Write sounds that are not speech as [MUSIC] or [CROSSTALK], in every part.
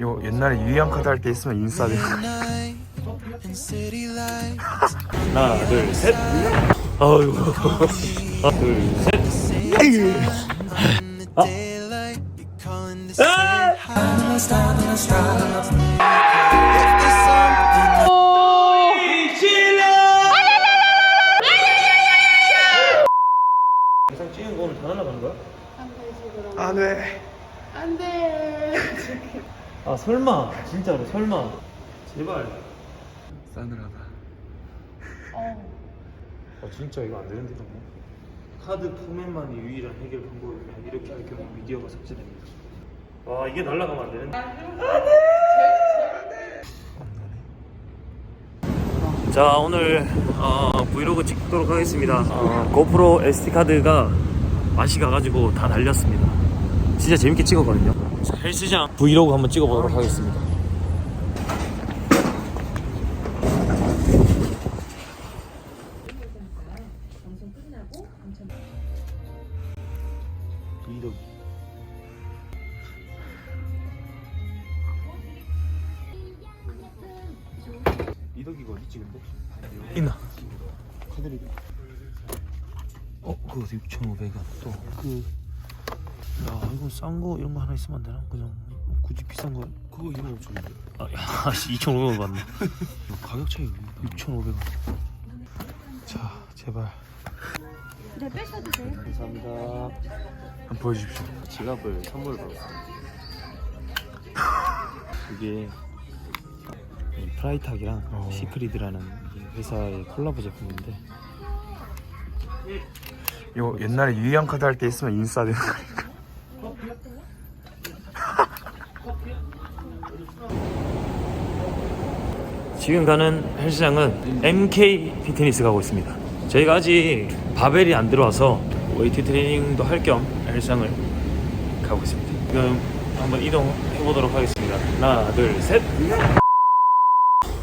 요 옛날에 유희왕 카드 할 때 있으면 인싸 돼. 하나 둘셋 아이고 하나 둘셋 아이고 영상 찍은 거 오늘 다 날라가는 거야? 안 돼. 안돼. 아 설마. 진짜로 설마. 제발. 싸늘하다. 어. 어 진짜 이거 안 되는데 너무. 카드 포맷만이 유일한 해결 방법이면 이렇게 할 경우 미디어가 삭제됩니다. 와 이게 날라가면 안 되는데. 자 오늘 어, 브이로그 찍도록 하겠습니다. 어, 고프로 SD카드가 맛이 가가지고 다 날렸습니다. 진짜 재밌게 찍었거든요. 자, 헬스장 브이로그 한번 찍어보도록 하겠습니다 브이로그 이덕이가 어디 근데? 있나? 카드리. 어 그거 6,500원 또그 야 이거 싼 거 이런 거 하나 있으면 안 되나? 그냥 뭐 굳이 비싼 거 그거 2만 5천 원인데. 아, 야, [LAUGHS] 씨, 2,500원 받네. 가격 차이. 6,500원. 자 제발 네 빼셔도 돼요. 감사합니다. 한번 보여주십시오. 지갑을 선물로 받았습니다. 이게 이 프라이탁이랑 어. 시크리드라는 이 회사의 콜라보 제품인데 요 옛날에 유희왕 카드 할 때 있으면 인싸 되는 거. [LAUGHS] 지금 가는 헬스장은 MK 피트니스 가고 있습니다. 저희가 아직 바벨이 안 들어와서 웨이트 트레이닝도 할 겸 헬스장을 가고 있습니다. 지금 한번 이동해 보도록 하겠습니다. 하나, 둘, 셋.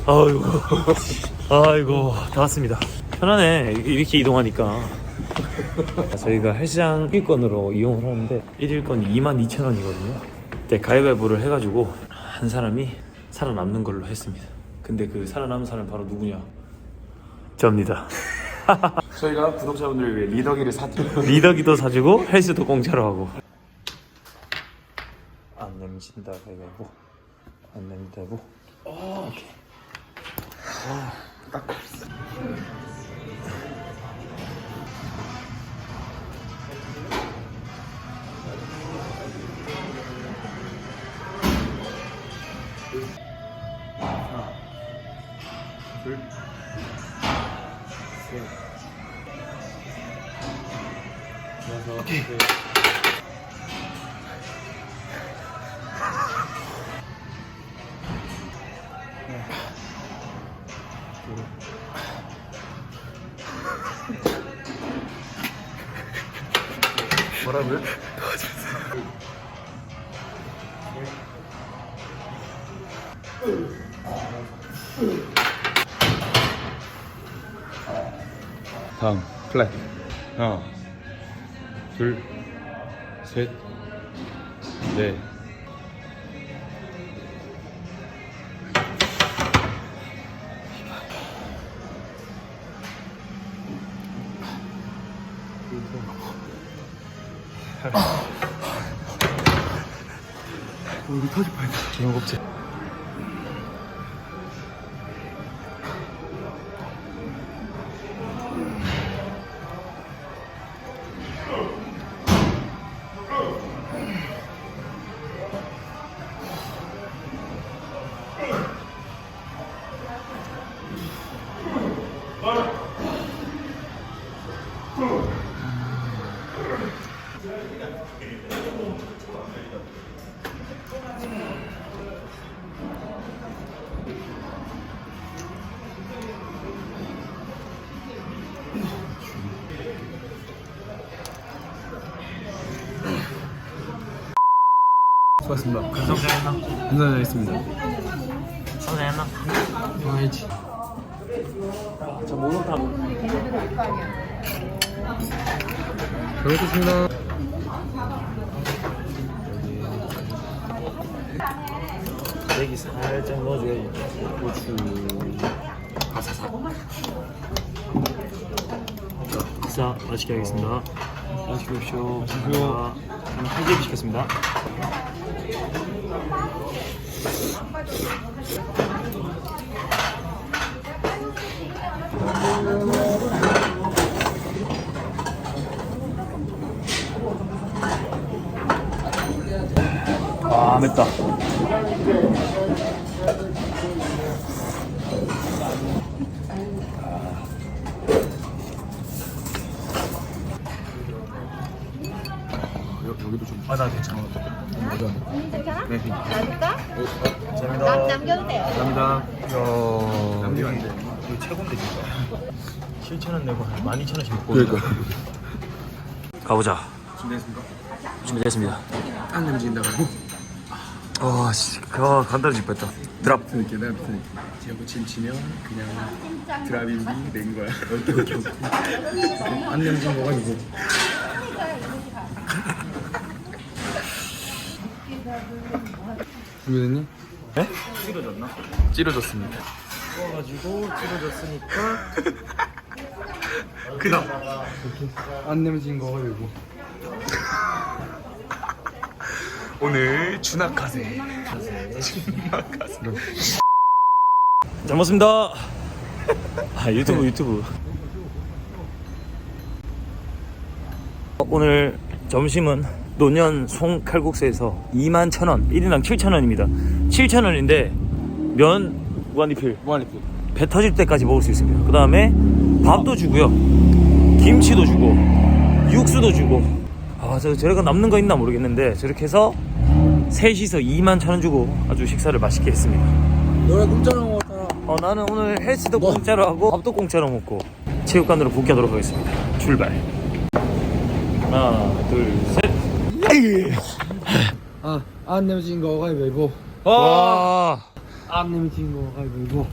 아이고, [LAUGHS] 아이고, 다 왔습니다. 편하네. 이렇게 이동하니까. [LAUGHS] 저희가 헬스장 1일권으로 이용을 하는데 1일권이 22,000원이거든요. 그때 가위바위보를 해가지고 한 사람이 살아남는 걸로 했습니다. 근데 그 살아남은 사람 바로 누구냐? 저입니다. [LAUGHS] 저희가 구독자분들을 위해 리더기를 사드. 리더기도 사주고 헬스도 공짜로 하고. 안 내미신다 가위바위보. 안 내민다고. 오케이. 둘. 셋. 그래서 뭐라고요? [LAUGHS] 다음 플랫 하나 둘셋넷. 우리 터질 뻔했다. 기억없지. 감사드리겠습니다. 성장했나? 해야지 저 목욕탕. 잘 먹겠습니다. 다대기 살짝 넣어줘야지 고추. 아사삭. 자 식사 맛있게 하겠습니다. 맛있게 드십시오. 감사합니다. 저는 칼제비 시켰습니다 아 맵다 여 기도 좀. 아나 괜찮아 남, 남겨도 돼요. 감사합니다. 남기면 안 돼 이거 최고인데 진짜 7,000원 내고 한 12,000원씩 먹고 그러니까. 가보자 준비했습니까? 준비됐습니다 안 냄새인다고. 아 씨, 아 간단히 짚었다 드랍 이렇게 내가 밑에 지하고 진 치면 그냥 드라빈비 낸 거야. [LAUGHS] 안 냄새인 거가 이거. 준비됐니? 네? 찌러졌나? 찌러졌습니다. 구워가지고 찌러졌으니까 [LAUGHS] 그다음 안 냄새인 거가 이거. 오늘 주낙하세. 주낙하세. 잘 먹습니다 [LAUGHS] 아 유튜브 유튜브 오늘 점심은 노년 송칼국수에서 21,000원 1인당 7,000원입니다 7,000원인데 면 무한리필 무한리필. 배 터질 때까지 먹을 수 있습니다. 그 다음에 밥도 주고요. 김치도 주고, 육수도 주고. 아, 저, 저래가 남는 거 있나 모르겠는데, 저렇게 해서 셋이서 2만 천원 주고 아주 식사를 맛있게 했습니다. 너네 공짜로 먹었잖아. 어, 나는 오늘 헬스도 공짜로 하고, 밥도 공짜로 먹고, 체육관으로 복귀하도록 하겠습니다. 출발. 하나, 둘, 셋. 아, 안 냄새인 거가 이거. 와! 안 냄새인 거가 이거.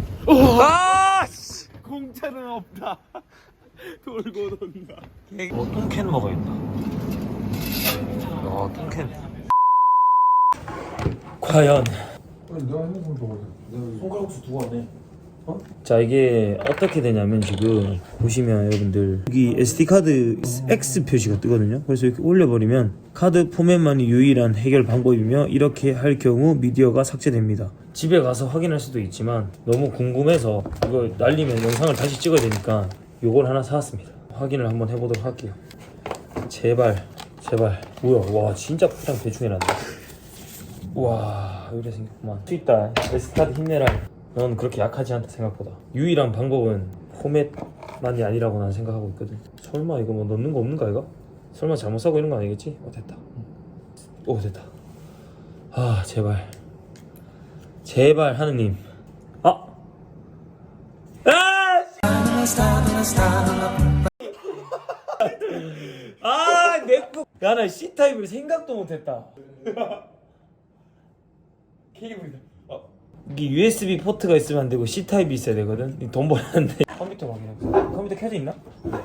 아! 씨! 공짜는 없다. [LAUGHS] 돌고 돈다. 어, 똥캔 먹어야겠다. 야, 똥캔. 과연. 내가 핸드폰 보고 손가락수 두고 왔네. 자 이게 어떻게 되냐면 지금 보시면 여러분들 여기 SD 카드 X 표시가 뜨거든요. 그래서 이렇게 올려버리면 카드 포맷만이 유일한 해결 방법이며 이렇게 할 경우 미디어가 삭제됩니다. 집에 가서 확인할 수도 있지만 너무 궁금해서 이거 날리면 영상을 다시 찍어야 되니까 요걸 하나 사왔습니다. 확인을 한번 해보도록 할게요. 제발 제발 뭐야 와 진짜 포장 대충 해놨네. 와 이래 생겼구만 수 있다 에스카드 힘내라 넌 그렇게 약하지 않다 생각보다 유일한 방법은 포맷만이 아니라고 난 생각하고 있거든 설마 이거 뭐 넣는 거 없는가 이거? 설마 잘못 사고 이런 거 아니겠지? 어 됐다 오 됐다 아 제발 제발 하느님 아! 아! [LAUGHS] 아, 내꺼. 야, 나 C타입을 생각도 못했다. [LAUGHS] 케이블이다. 어. 이게 USB 포트가 있으면 안 되고 C 타입이 있어야 되거든. 돈 벌었는데 [LAUGHS] 컴퓨터 확인해. 컴퓨터 켜져 있나? 네.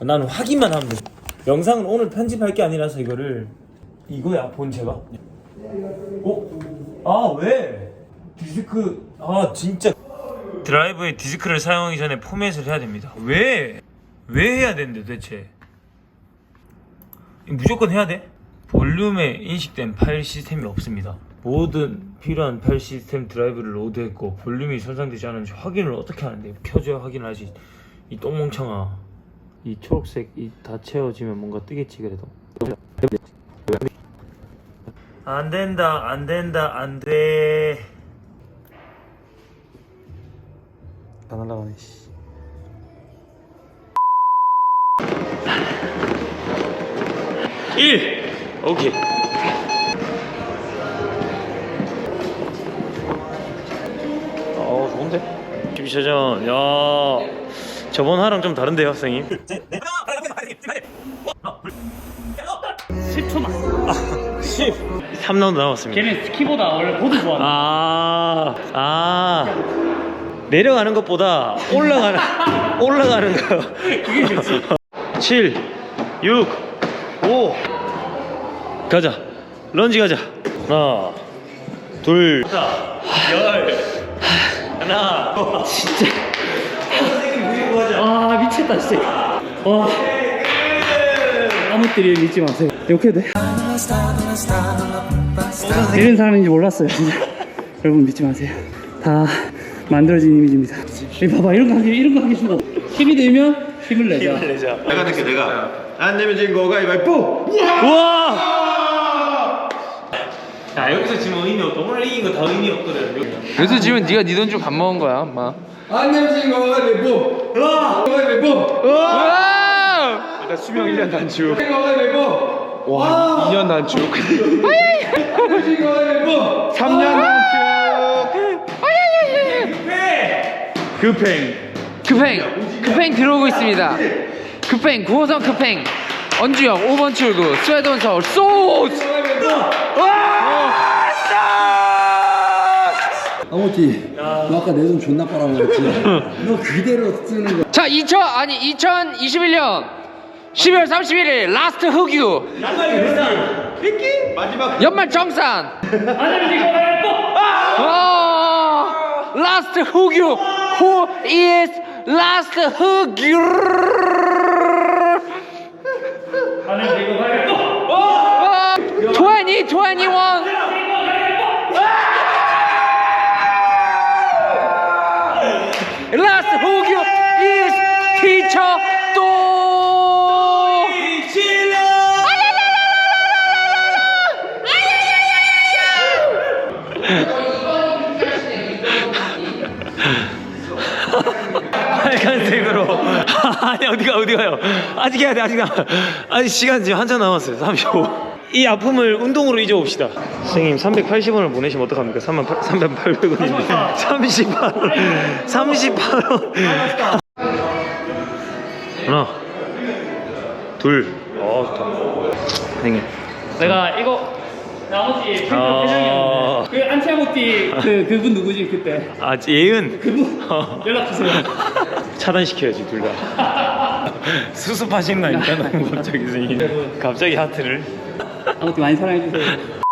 나는 확인만 하면 돼. 영상은 오늘 편집할 게 아니라서 이거를 이거야 본체가. 어? 아 왜? 디스크 아 진짜 드라이브에 디스크를 사용하기 전에 포맷을 해야 됩니다. 왜? 왜 해야 되는데? 이거 무조건 해야 돼? 볼륨에 인식된 파일 시스템이 없습니다. 모든 필요한 파일 시스템 드라이브를 로드했고 볼륨이 손상되지 않은지 확인을 어떻게 하는데 켜줘야 확인하지 이 똥멍청아. 이 초록색 이 다 채워지면 뭔가 뜨겠지 그래도. 안 된다 안 된다 안돼. 다 날라가네 씨. 일! 오케이 12차전 야 저번 하랑 좀 다른데요 선생님? 10초만 10 3라운드 남았습니다. 걔는 스키보다 원래 보드 좋아하는 아아 아. 내려가는 것보다 올라가는 [LAUGHS] 올라가는 거. 그게 좋지. 7 6 5 가자. 런지 가자. 하나 둘 열 하나. 진짜. 아 미쳤다 진짜 와 아무 때리 믿지 마세요 욕해도 돼? 이런 사람인지 몰랐어요 진짜 여러분 믿지 마세요 다 만들어진 이미지입니다 여기 봐봐 이런 거 하기 이런 거 하기 싫어 힘이 들면 힘을 내자 내자. 내가 느껴 내가 안 내면 진 거가 이발 뽀 우와! 야 여기서 지금 의미 없다. 오늘 이긴 거 다 의미 없거든. 그래서 지금 네가 네 돈 주고 밥 먹은 거야, 엄마. 안 내면 진 거가 이발뽀 거가 이발뽀 와! 일단 수명 1년 단축 거가 이발뽀 와 2년 단축 3년 급행. 급행, 급행 들어오고 있습니다. [LAUGHS] 급행, 9호선 급행. 언주역 5번 출구, 스웨덴서 소스! 아무티 너 아까 내돈 존나 빨아먹었지? 너 그대로 쓰는 거 자, 2000, 아니, 2021년 12월 31일 라스트 흑유. 마지막 연말 정산. 어, 라스트 흑유. Who is last 흑유? 어, 2021. Last 흑유 is teacher 또. 빨간색으로. 아니 어디가 어디가요? 아직 해야 돼 아직 나. 아직 시간 지금 한참 남았어요. 35. 이 아픔을 운동으로 잊어봅시다. 선생님 380원을 보내시면 어떡합니까? 3만 3,800원입니다. 38원. 38원. 하나, 둘. 어 좋다. 선생님. 내가 이거 나머지 아. 회장이었는데 그 안티아모티 그 그분 누구지 그때 아 예은. 그분 어. 연락 주세요 [LAUGHS] 차단시켜야지 둘 다. [LAUGHS] 수습하시는 거 너무 갑자기 선생님. 갑자기 하트를. 아무튼 많이 사랑해 주세요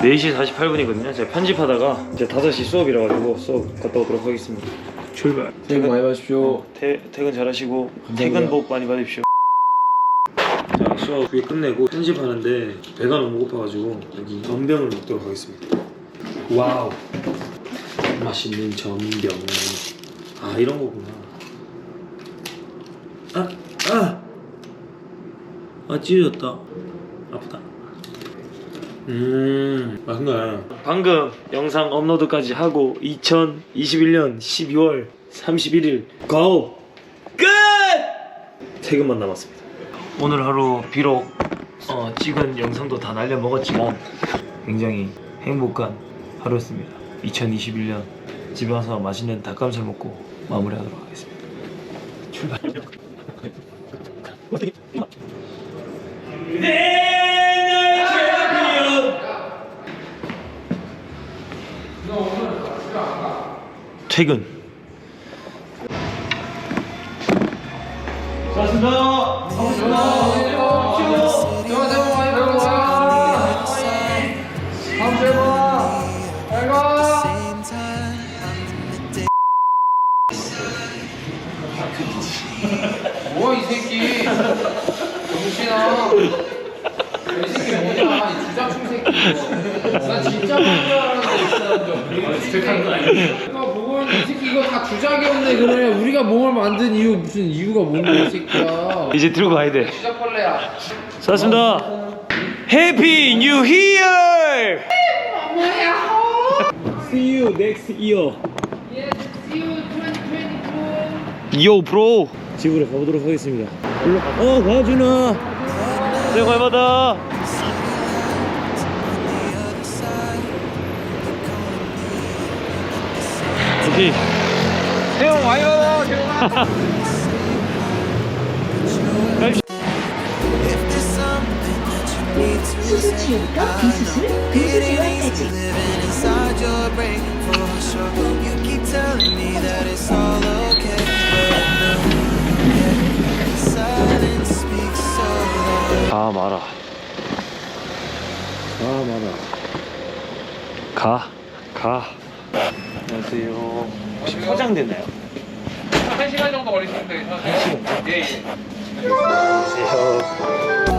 4시 48분이거든요. 제가 편집하다가 이제 5시 수업이라 가지고 수업 갔다 오도록 하겠습니다. 출발. 복 많이 받으십시오 태, 퇴근 잘하시고 퇴근 복 많이 받으십시오. 자 수업 꽤 끝내고 편집하는데 배가 너무 고파가지고 여기 전병을 먹도록 하겠습니다. 와우. 맛있는 전병. 아 이런 거구나. 아 아. 아 찢어졌다. 아프다. 음, 맛있네. 방금 영상 업로드까지 하고 2021년 12월 31일 고! 끝! 퇴근만 남았습니다. 오늘 하루 비록 어, 찍은 영상도 다 날려 먹었지만 굉장히 행복한 하루였습니다. 2021년 집에 와서 맛있는 닭가슴살 먹고 마무리하도록 하겠습니다. 출발. [LAUGHS] 퇴근. 뭐야 나 진짜 뭔줄 알았는데 이 사람들 내가 보고 있는 이 새끼 이거 다 주작이었네 그러면 우리가 몸을 만든 이유 무슨 이유가 뭔데 이 새끼야 이제 들고 가야 돼. 주작벌레야 수고하셨습니다. 해피 뉴 이어! See you next year. 요 브로. 집으로 가보도록 하겠습니다. 올라. 어 가준아. 새해 복 많이 받아. 이. 새해 복 많이 받아 태용아 수수 치료부터 비수술. 아 마라. 아. 가, 가. 혹시 포장됐나요? 한 시간 정도 걸리시는데 한 시간? 예, 예. 안녕하세요.